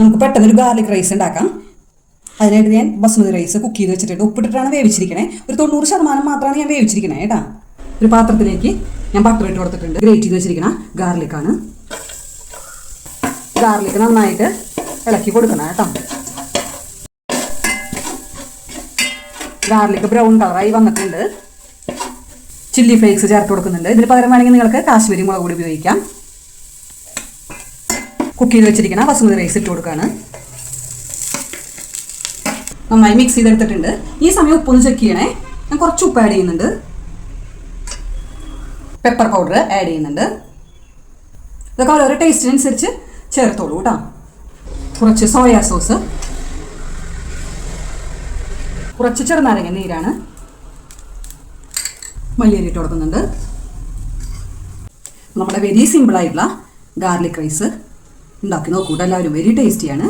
നമുക്ക് പെട്ടെന്ന് ഒരു ഗാർലിക് റൈസ് ഉണ്ടാക്കാം. അതിനായിട്ട് ഞാൻ ബസ്മതി റൈസ് കുക്ക് ചെയ്ത് വെച്ചിട്ടുണ്ട്. ഉപ്പിട്ടിട്ടാണ് വേവിച്ചിരിക്കണേ. ഒരു തൊണ്ണൂറ് ശതമാനം മാത്രമാണ് ഞാൻ വേവിച്ചിരിക്കണേ കേട്ടാ. ഒരു പാത്രത്തിലേക്ക് ഞാൻ ബട്ടർ ഇട്ട് കൊടുത്തിട്ടുണ്ട്. ഗ്രേറ്റ് ചെയ്ത് വെച്ചിരിക്കണ ഗാർലിക്കാണ് ഗാർലിക്ക് നന്നായിട്ട് ഇളക്കി കൊടുക്കണം കേട്ടോ. ഗാർലിക്ക് ബ്രൗൺ കളറായി വന്നിട്ടുണ്ട്. ചില്ലി ഫ്ലേക്സ് ചേർത്ത് കൊടുക്കുന്നുണ്ട്. ഇതിന് പകരം വേണമെങ്കിൽ നിങ്ങൾക്ക് കാശ്മീരി മുളക് കൂടി ഉപയോഗിക്കാം. കുക്ക് ചെയ്ത് വെച്ചിരിക്കുന്ന ബസുമതി റൈസ് ഇട്ട് കൊടുക്കുകയാണ് നന്നായി മിക്സ് ചെയ്തെടുത്തിട്ടുണ്ട്. ഈ സമയം ഉപ്പൊന്ന് ചെക്ക് ചെയ്യണേ. ഞാൻ കുറച്ച് ഉപ്പ് ആഡ് ചെയ്യുന്നുണ്ട്. പെപ്പർ പൗഡർ ആഡ് ചെയ്യുന്നുണ്ട്. ഇതൊക്കെ ഓരോരോ ടേസ്റ്റിനനുസരിച്ച് ചേർത്തോളൂ കേട്ടോ. കുറച്ച് സോയാ സോസ് കുറച്ച് ചെറുനാരങ്ങ നീരാണ്. മല്ലിയരി ഇട്ട് കൊടുക്കുന്നുണ്ട്. നമ്മുടെ വെരി സിമ്പിളായിട്ടുള്ള ഗാർലിക് റൈസ് ഉണ്ടാക്കി നോക്കൂട്ടോ എല്ലാവരും വെരി ടേസ്റ്റിയാണ്